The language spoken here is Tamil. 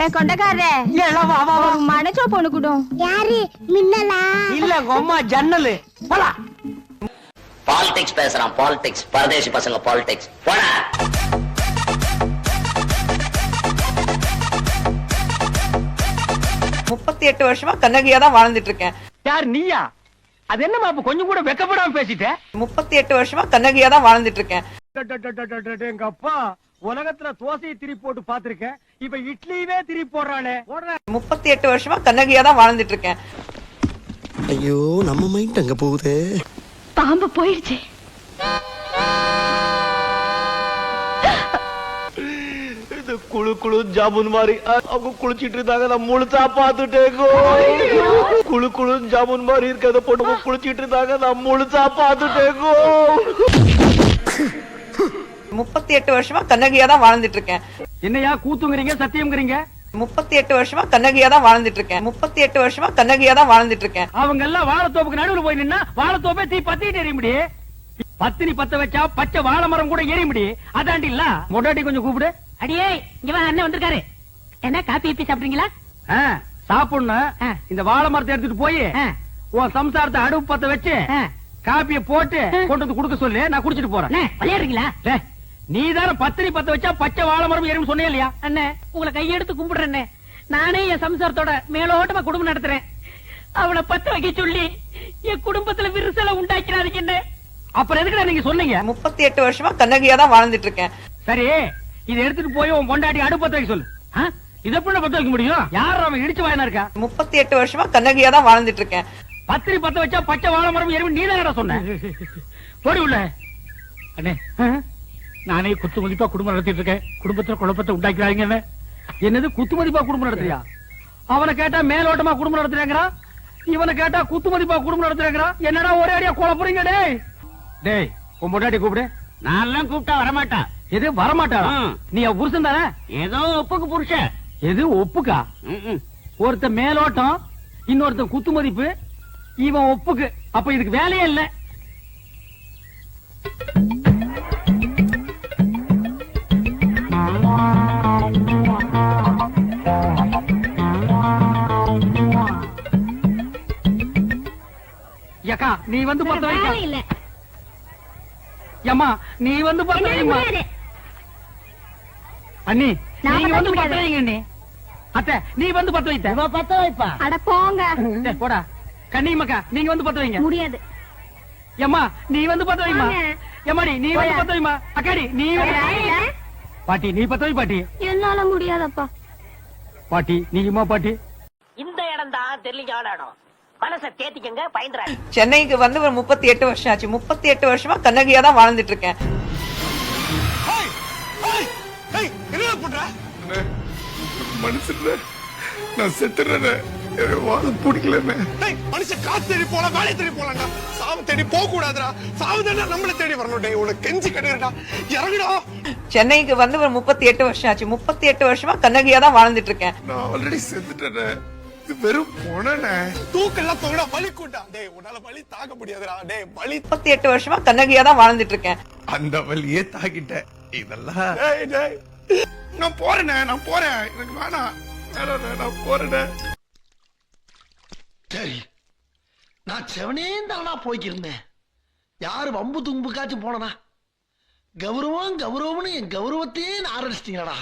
ஏ கொண்டக்காரரே. எல்லாம் வா வா வா. ஒரு மனசோ பொண்ணுக்குடும் யாரு? மின்னலா? இல்ல அம்மா ஜன்னலு. போலாம் பாலிடிக்ஸ் பேசுறான் பாலிடிக்ஸ் பரதேசி பசங்க பாலிடிக்ஸ் போடா. முப்பத்தி எட்டு வருஷமா கண்ணகியா தான் வாழ்ந்துட்டு இருக்கேன் யார் நீயா? அது என்னமா இப்ப கொஞ்சம் கூட வெக்கப்படாம பேசிட்ட? முப்பத்தி எட்டு வருஷமா கண்ணகியா தான் வாழ்ந்துட்டு இருக்கேன் எங்க அப்பா உலகத்துல தோசையை திரி போட்டு பாத்திருக்கேன் இப்ப இட்லியவே திரி போடுறானே போடுற. முப்பத்தி எட்டு வருஷமா கண்ணகியா தான் வாழ்ந்துட்டு இருக்கேன். ஐயோ நம்ம மைண்ட் அங்க போகுதே? பாம்பு போயிடுச்சு. இது குழு குழு ஜாமுன் மாதிரி அவங்க குளிச்சிட்டு இருந்தாங்க. நான் முழுசா பாத்துட்டேங்கோ குழு குழு ஜாமுன் மாதிரி இருக்கிறத பொண்ணு குளிச்சிட்டு இருந்தாங்க. நான் முழுசா பாத்துட்டேங்கோ முப்பத்தி எட்டு வருஷமா கண்ணகியா தான் வாழ்ந்துட்டு இருக்கேன். என்னையா கூத்துங்கிறீங்க சத்தியம்ங்கிறீங்க? முப்பத்தி எட்டு வருஷமா கண்ணகியா தான் வாழ்ந்துட்டு இருக்கேன். முப்பத்தி எட்டு வருஷமா கண்ணகியா தான் வாழ்ந்துட்டு இருக்கேன். அவங்க எல்லாம் வாழைத்தோப்புக்கு நடுவுல போய் நின்னா வாழைத்தோப்பே தீ பத்திட்டு எறிய முடியும் பத்தினி பத்த வச்சா பச்சை வாழை மரம் கூட எரிய முடியும் அதாண்டி இல்ல மொட்டாட்டி கொஞ்சம் கூப்பிடு. அடியே இங்க வா அண்ணன் வந்திருக்காரு. என்ன காப்பி இப்பி சாப்பிடுறீங்களா? சாப்பிடணும். இந்த வாழை மரத்தை எடுத்துட்டு போய். உன் சம்சாரத்தை அடுப்பு பத்த வச்சு. காப்பிய போட்டு கொண்டு வந்து கொடுக்க சொல்லு நான் குடிச்சிட்டு போறேன். அண்ணே விளையாடுறீங்களா? நீ தானே பத்தினி பத்த வச்சா பச்சை வாழை மரம் எரியும் சொன்னே இல்லையா? அண்ணே உங்களை கையெடுத்து கும்பிடுறேன் நானே என் சம்சாரத்தோட மேலோட்டமா குடும்பம் நடத்துறேன். அவளை பத்த வைக்க சொல்லி என் குடும்பத்துல விரிசலை உண்டாக்கிறாதீங்க என்ன அப்புறம் எதுக்குடா நீங்க சொன்னீங்க? முப்பத்தி எட்டு வருஷமா கண்ணகியா தான் வாழ்ந்துட்டு இருக்கேன். சரி இதை எடுத்துட்டு போய் உன் பொண்டாட்டி அடுப்பு பத்த வைக்க சொல்லு? இதை எப்படி பத்த வைக்க முடியும்? யார் அவன் இடிச்சு வாயினா இருக்கா? முப்பத்தி எட்டு வருஷமா கண்ணகியா தான் வாழ்ந்துட்டு இருக்கேன். பத்திரி பத்த வச்சா பச்சை வாழை மரம் எரியும் நீ தான் சொன்ன. போடி உள்ள. அண்ணே? நானே குத்து மதிப்பா குடும்பம் நடத்திட்டு இருக்கேன். குடும்பத்துல குழப்பத்தை உண்டாக்கிறாங்க என்ன என்னது குத்து மதிப்பா குடும்பம் நடத்துறியா? அவனை கேட்டா மேலோட்டமா குடும்பம் நடத்துறாங்கறா? இவனை கேட்டா குத்து மதிப்பா குடும்பம் நடத்துறாங்கறா? என்னடா ஒரே அடியா குழப்பறீங்க டேய்? டேய் உன் பொண்டாட்டி கூப்பிடு. நான் எல்லாம் கூப்பிட்டா வரமாட்டா. எது வரமாட்டாளா? ம். நீ புருஷன் தானே? ஏதோ ஒப்புக்கு புருஷன் எது ஒப்புக்கா? ஒருத்த மேலோட்டம் இன்னொருத்தன் குத்து மதிப்பு இவன் ஒப்புக்கு. அப்ப இதுக்கு வேலையே இல்ல. ஏக்கா நீ வந்து பத்த வைக்க இல்ல. ஏம்மா நீ வந்து பத்த வைமா அண்ணி நீங்க வந்து பத்த வைங்க அண்ணி. அத்தை நீ வந்து பத்த வைத்த. பத்த வைப்பா? அட போங்க. டேய், போடா. கண்ணி மக்கா நீங்க வந்து பத்த வைங்க. முடியாது. ஏம்மா நீ வந்து பத்த வைமா. ஏமாடி நீ வந்து போயா. பத்த வைமா? அக்காடி நீ வந்து பாட்டி நீ பத்த வை பாட்டி. என்னால முடியாதப்பா. பாட்டி நீங்கம்மா பாட்டி? இந்த இடம் தான் தெரியல இடம். மனசை தேத்திக்கங்க பயந்துறாரு சென்னைக்கு வந்து ஒரு முப்பத்தி எட்டு வருஷம் ஆச்சு. முப்பத்தி எட்டு வருஷமா கண்ணகியா தான் வாழ்ந்துட்டு இருக்கேன். மனுஷன்ல நான் செத்துறேன்னு வாழ பிடிக்கலன்னு மனுஷன் காசு தேடி போலாம் வேலை தேடி போலாம்டா. சாவு தேடி போக கூடாதுடா சாவு தானே நம்மள தேடி வரணும். உனக்கு கெஞ்சி கட்டுறா இறங்குடா. சென்னைக்கு வந்து ஒரு முப்பத்தி எட்டு வருஷம் ஆச்சு. முப்பத்தி எட்டு வருஷமா கண்ணகியா தான் வாழ்ந்துட்டு இருக்கேன். நான் ஆல்ரெடி செத்துட்டேனே. இது வெறும் பொணனே. தூக்கெல்லாம் தொங்கடா வலி கூட்டா டேய் உன்னால வலி தாங்க முடியாதுடா. டேய் வலி முப்பத்தி எட்டு வருஷமா கண்ணகியா தான் வாழ்ந்துட்டு இருக்கேன். அந்த வழியே தாக்கிட்டேன் இதெல்லாம் டேய் டேய். நான் போறேனே நான் போறேன். எனக்கு வேணாம். வேணாண்ணே, நான் போறேனே சரி நான் செவனே தானா போய்க்கிருந்தேன். யாரு வம்பு தும்புக்காச்சும் போனனா? கௌரவம் கௌரவம்னு என் கௌரவத்தையே ஆரம்பிச்சிட்டீங்களா